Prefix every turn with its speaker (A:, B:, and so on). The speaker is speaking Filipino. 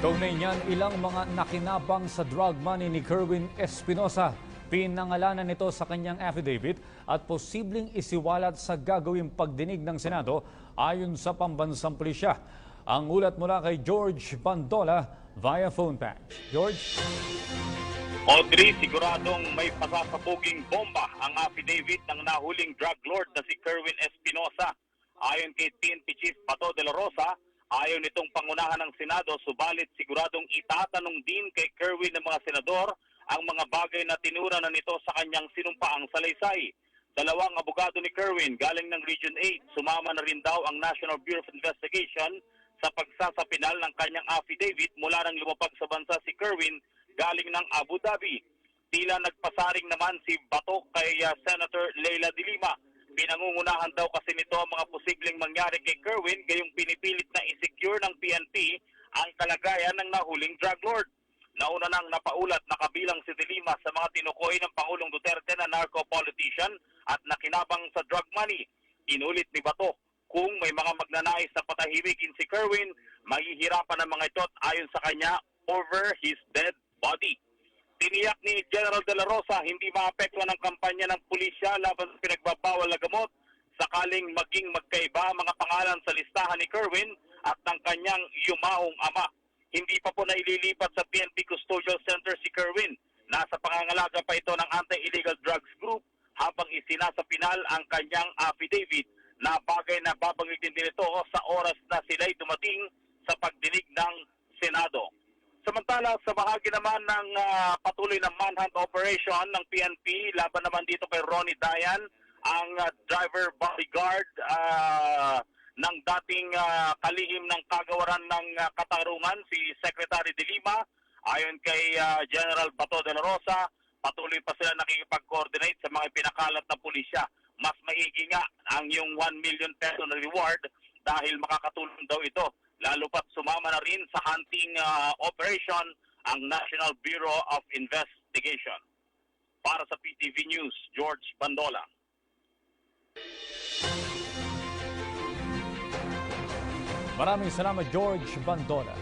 A: Kaunay niyan ilang mga nakinabang sa drug money ni Kerwin Espinosa. Pinangalanan nito sa kanyang affidavit at posibleng isiwalat sa gagawing pagdinig ng Senado ayon sa pambansang pulisya. Ang ulat mula kay George Bandola via phone patch. George?
B: Audrey, siguradong may pasasabuging bomba ang affidavit ng nahuling drug lord na si Kerwin Espinosa. Ayon kay PNP Chief Pato de la Rosa, ayaw nitong pangunahan ng Senado subalit siguradong itatanong din kay Kerwin ng mga senador ang mga bagay na tinura na nito sa kanyang sinumpaang salaysay. Dalawang abogado ni Kerwin galing ng Region 8, sumama na rin daw ang National Bureau of Investigation sa pagsasapinal ng kanyang affidavit mula nang lumapag sa bansa si Kerwin galing ng Abu Dhabi. Tila nagpasaring naman si Bato kay uh, Senator Leila de Lima. Pinangungunahan daw kasi nito ang mga posibleng mangyari kay Kerwin gayong pinipilit na isecure ng PNP ang kalagayan ng nahuling drug lord. Nauna nang napaulat na kabilang si de Lima sa mga tinukoy ng Pangulong Duterte na narco-politician at nakinabang sa drug money. Inulit ni Bato kung may mga magnanais na patahimikin si Kerwin, mahihirapan ang mga ito ayon sa kanya over his dead body. Tiniyak ni General De La Rosa hindi maapektuhan ang kampanya ng pulisya laban sa pinagbabawal na gamot sakaling maging magkaiba ang mga pangalan sa listahan ni Kerwin at ng kanyang yumaong ama. Hindi pa po naililipat sa PNP Custodial Center si Kerwin. Nasa pangangalaga pa ito ng Anti-Illegal Drugs Group habang isinasa pinal ang kanyang affidavit na bagay na babanggitin din ito sa oras na sila'y dumating sa pagdinig ng Senado. Samantala, sa bahagi naman ng ah, patuloy na manhunt operation ng PNP, laban naman dito kay Ronnie Dayan, ang ah, driver bodyguard ah, ng dating ah, kalihim ng kagawaran ng ah, Katarungan, si Secretary de Lima. Ayon kay ah, General Bato de la Rosa, patuloy pa sila nakikipag-coordinate sa mga pinakalat na pulisya. Mas maigi nga ang yung 1 million peso na reward dahil makakatulong daw ito. Lalo pat sumama na rin sa hunting ah, operation ang National Bureau of Investigation. Para sa PTV News, George Bandola.
A: Maraming salamat George Bandola.